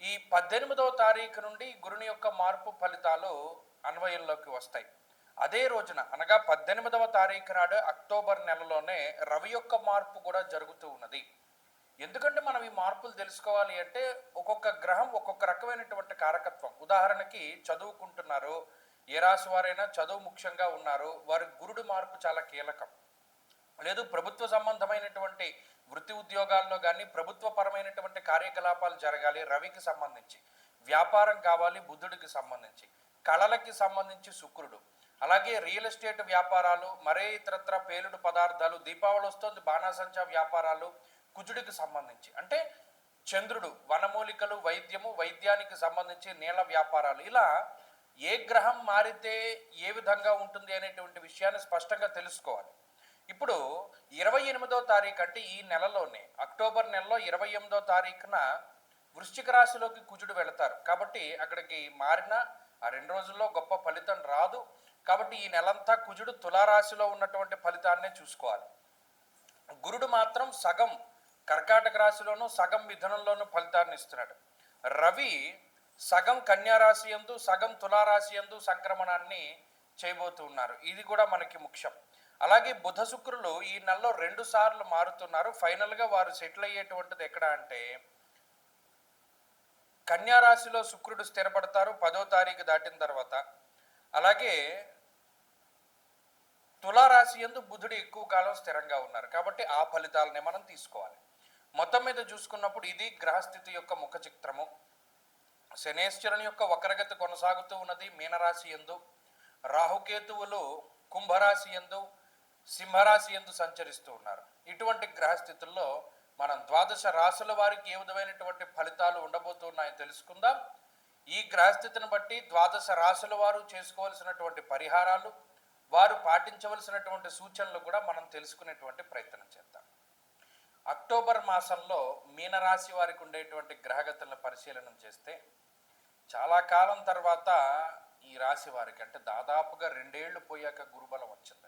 ఈ పద్దెనిమిదవ తారీఖు నుండి గురుని యొక్క మార్పు ఫలితాలు అన్వయంలోకి వస్తాయి. అదే రోజున అనగా పద్దెనిమిదవ తారీఖు నాడు అక్టోబర్ నెలలోనే రవి యొక్క మార్పు కూడా జరుగుతూ ఉన్నది. ఎందుకంటే మనం ఈ మార్పులు తెలుసుకోవాలి అంటే ఒక్కొక్క గ్రహం ఒక్కొక్క రకమైనటువంటి కారకత్వం. ఉదాహరణకి చదువుకుంటున్నారు ఏ రాశి వారైనా చదువు ముఖ్యంగా ఉన్నారు వారి గురుడు మార్పు చాలా కీలకం. లేదు ప్రభుత్వ సంబంధమైనటువంటి వృత్తి ఉద్యోగాల్లో కానీ ప్రభుత్వ పరమైనటువంటి కార్యకలాపాలు జరగాలి రవికి సంబంధించి. వ్యాపారం కావాలి బుద్ధుడికి సంబంధించి. కళలకి సంబంధించి శుక్రుడు. అలాగే రియల్ ఎస్టేట్ వ్యాపారాలు మరే ఇతరత్ర పేలుడు పదార్థాలు దీపావళి వస్తుంది బాణాసంచా వ్యాపారాలు కుజుడికి సంబంధించి. అంటే చంద్రుడు వనమూలికలు వైద్యము వైద్యానికి సంబంధించి నీళ్ళ వ్యాపారాలు. ఇలా ఏ గ్రహం మారితే ఏ విధంగా ఉంటుంది అనేటువంటి విషయాన్ని స్పష్టంగా తెలుసుకోవాలి. ఇప్పుడు ఇరవై ఎనిమిదో తారీఖు అంటే ఈ నెలలోనే అక్టోబర్ నెలలో ఇరవై ఎనిమిదో తారీఖున వృశ్చిక రాశిలోకి కుజుడు వెళతారు. కాబట్టి అక్కడికి మారిన ఆ రెండు రోజుల్లో గొప్ప ఫలితం రాదు. కాబట్టి ఈ నెలంతా కుజుడు తులారాశిలో ఉన్నటువంటి ఫలితాన్నే చూసుకోవాలి. గురుడు మాత్రం సగం కర్కాటక రాశిలోను సగం మిథునంలోను ఫలితాన్ని ఇస్తున్నాడు. రవి సగం కన్యారాశి ఎందు యందు సగం తులారాశి యందు సంక్రమణాన్ని చేయబోతున్నారు ఇది కూడా మనకి ముఖ్యం. అలాగే బుధ శుక్రులు ఈ నెలలో రెండు సార్లు మారుతున్నారు. ఫైనల్గా వారు సెటిల్ అయ్యేటువంటిది ఎక్కడ అంటే కన్యారాశిలో శుక్రుడు స్థిరపడతారు పదో తారీఖు దాటిన తర్వాత. అలాగే తులారాశి ఎందు బుధుడు ఎక్కువ కాలం స్థిరంగా ఉన్నారు. కాబట్టి ఆ ఫలితాలనే మనం తీసుకోవాలి. మొత్తం మీద చూసుకున్నప్పుడు ఇది గ్రహస్థితి యొక్క ముఖ చిత్రము. శనేశ్వరుని యొక్క వక్రగతి కొనసాగుతూ ఉన్నది మీనరాశి ఎందు రాహుకేతువులు కుంభరాశి ఎందు సింహరాశి ఎందు సంచరిస్తూ ఉన్నారు. ఇటువంటి గ్రహస్థితుల్లో మనం ద్వాదశ రాశుల వారికి ఏ విధమైనటువంటి ఫలితాలు ఉండబోతున్నాయో తెలుసుకుందాం. ఈ గ్రహస్థితిని బట్టి ద్వాదశ రాశుల వారు చేసుకోవాల్సినటువంటి పరిహారాలు వారు పాటించవలసినటువంటి సూచనలు కూడా మనం తెలుసుకునేటువంటి ప్రయత్నం చేద్దాం. అక్టోబర్ మాసంలో మీనరాశి వారికి ఉండేటువంటి గ్రహగతులను పరిశీలన చేస్తే చాలా కాలం తర్వాత ఈ రాశి వారికి అంటే దాదాపుగా రెండేళ్ళు పోయాక గురుబలం వచ్చింది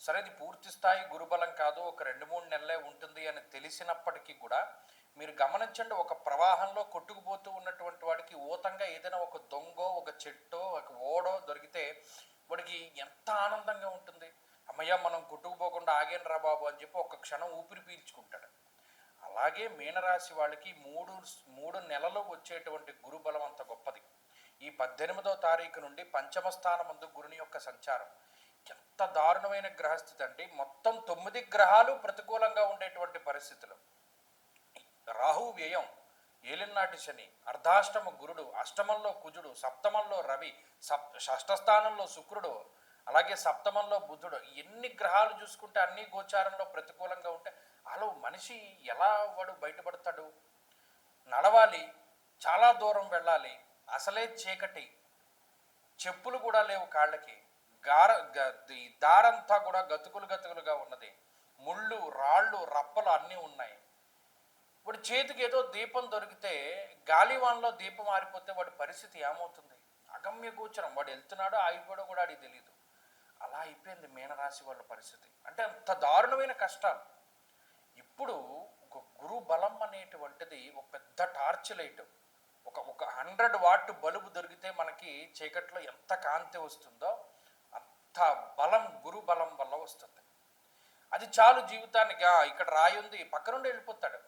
సరే ఇది పూర్తి స్థాయి గురుబలం కాదు ఒక రెండు మూడు నెలలే ఉంటుంది అని తెలిసినప్పటికీ కూడా మీరు గమనించండి ఒక ప్రవాహంలో కొట్టుకుపోతూ ఉన్నటువంటి వాడికి ఊతంగా ఏదైనా ఒక దొంగో ఒక చెట్టో ఒక ఓడో దొరికితే వాడికి ఎంత ఆనందంగా ఉంటుంది. అమ్మయ్య మనం కొట్టుకుపోకుండా ఆగేను రా బాబు అని చెప్పి ఒక క్షణం ఊపిరి పీల్చుకుంటాడు. అలాగే మీనరాశి వాళ్ళకి మూడు మూడు నెలలు వచ్చేటువంటి గురుబలం అంత గొప్పది. ఈ పద్దెనిమిదో తారీఖు నుండి పంచమ స్థానం ముందు గురుని యొక్క సంచారం. ఎంత దారుణమైన గ్రహస్థితి అంటే మొత్తం తొమ్మిది గ్రహాలు ప్రతికూలంగా ఉండేటువంటి పరిస్థితులు. రాహు వ్యయం ఏలినాటి శని అర్ధాష్టమ గురుడు అష్టమంలో కుజుడు సప్తమంలో రవి సప్ షష్ఠస్థానంలో శుక్రుడు అలాగే సప్తమంలో బుధుడు ఎన్ని గ్రహాలు చూసుకుంటే అన్ని గోచారంలో ప్రతికూలంగా ఉంటే అలా మనిషి ఎలా వాడు బయటపడతాడు? నడవాలి చాలా దూరం వెళ్ళాలి అసలే చీకటి చెప్పులు కూడా లేవు కాళ్ళకి. గార ఈ దారంతా కూడా గతుకులు గతుకులుగా ఉన్నది. ముళ్ళు రాళ్ళు రప్పలు అన్నీ ఉన్నాయి. ఇప్పుడు చేతికి ఏదో దీపం దొరికితే గాలివాన్లో దీపం ఆరిపోతే వాడి పరిస్థితి ఏమవుతుంది? అగమ్య గోచరం. వాడు వెళ్తున్నాడో ఆగిపోయాడో కూడా అడిగి తెలియదు అలా అయిపోయింది మీనరాశి వాళ్ళ పరిస్థితి. అంటే అంత దారుణమైన కష్టాలు. ఇప్పుడు ఒక గురు బలం అనేటువంటిది ఒక పెద్ద టార్చ్ లైట్. ఒక ఒక హండ్రెడ్ వాట్ బల్బు దొరికితే మనకి చీకట్లో ఎంత కాంతి వస్తుందో అంత బలం గురు బలం వల్ల వస్తుంది. అది చాలు జీవితానికి. ఇక్కడ రాయి ఉంది. పక్క నుండి వెళ్ళిపోతాడు.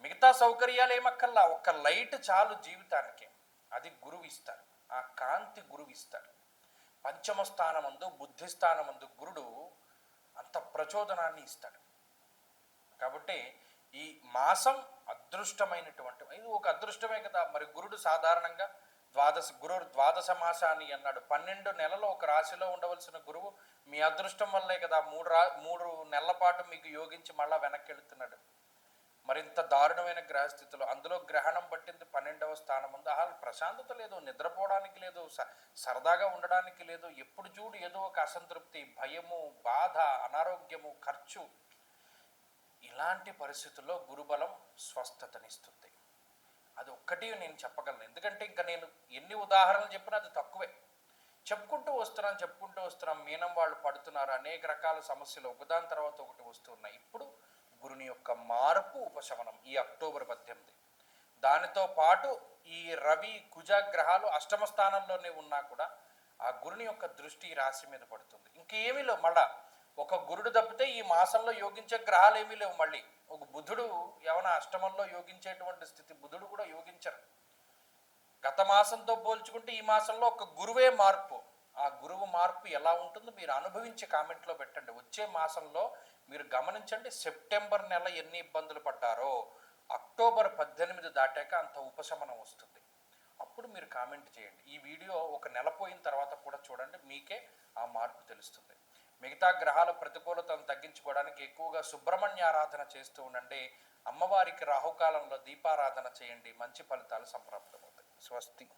మిగతా సౌకర్యాలు ఏమక్కల్లా ఒక లైట్ చాలు జీవితానికి. అది గురువు ఇస్తారు. ఆ కాంతి గురువు ఇస్తారు. పంచమ స్థానమందు బుద్ధి స్థానమందు గురుడు అంత ప్రచోదనాన్ని ఇస్తాడు. కాబట్టి ఈ మాసం అదృష్టమైనటువంటి ఇది ఒక అదృష్టమే కదా. మరి గురుడు సాధారణంగా ద్వాదశ గురు ద్వాదశ మాసాన్ని అన్నాడు. పన్నెండు నెలలు ఒక రాశిలో ఉండవలసిన గురువు మీ అదృష్టం వల్లే కదా మూడు రా మూడు నెలల పాటు మీకు యోగించి మళ్ళా వెనక్కి వెళుతున్నాడు మరింత దారుణమైన గ్రహస్థితిలో అందులో గ్రహణం పట్టింది పన్నెండవ స్థానం ఉంది. అసలు ప్రశాంతత లేదు నిద్రపోవడానికి లేదు స- సరదాగా ఉండడానికి లేదు ఎప్పుడు చూడు ఏదో ఒక అసంతృప్తి భయము బాధ అనారోగ్యము ఖర్చు. ఇలాంటి పరిస్థితుల్లో గురుబలం స్వస్థతనిస్తుంది. అది ఒక్కటి నేను చెప్పగలను. ఎందుకంటే ఇంకా నేను ఎన్ని ఉదాహరణలు చెప్పినా అది తక్కువే. చెప్పుకుంటూ వస్తున్నాం చెప్పుకుంటూ వస్తున్నాం మీనం వాళ్ళు పడుతున్నారు అనేక రకాల సమస్యలు. ఒకదాని తర్వాత ఒకటి వస్తున్నాయి ఇప్పుడు గురుని యొక్క మార్పు ఉపశమనం ఈ అక్టోబర్ పద్దెనిమిది. దానితో పాటు ఈ రవి కుజ గ్రహాలు అష్టమ స్థానంలోనే ఉన్నా కూడా ఆ గురుని యొక్క దృష్టి రాశి మీద పడుతుంది. ఇంకేమీ లేవు. మళ్ళా ఒక గురుడు తప్పితే ఈ మాసంలో యోగించే గ్రహాలు ఏమీ లేవు మళ్ళీ. ఒక బుధుడు ఏమైనా అష్టమంలో యోగించేటువంటి స్థితి బుధుడు కూడా యోగించరు. గత మాసంతో పోల్చుకుంటే ఈ మాసంలో ఒక గురువే మార్పు. ఆ గురువు మార్పు ఎలా ఉంటుందో మీరు అనుభవించి కామెంట్లో పెట్టండి. వచ్చే మాసంలో మీరు గమనించండి సెప్టెంబర్ నెల ఎన్ని ఇబ్బందులు పడ్డారో. అక్టోబర్ పద్దెనిమిది దాటాక అంత ఉపశమనం వస్తుంది. అప్పుడు మీరు కామెంట్ చేయండి. ఈ వీడియో ఒక నెల పోయిన తర్వాత కూడా చూడండి. మీకే ఆ మార్పు తెలుస్తుంది. మిగతా గ్రహాల ప్రతికూలతను తగ్గించుకోవడానికి ఎక్కువగా సుబ్రహ్మణ్య ఆరాధన చేస్తూ ఉండండి. అమ్మవారికి రాహుకాలంలో దీపారాధన చేయండి. మంచి ఫలితాలు సంప్రాప్తమవుతాయి. స్వస్తి.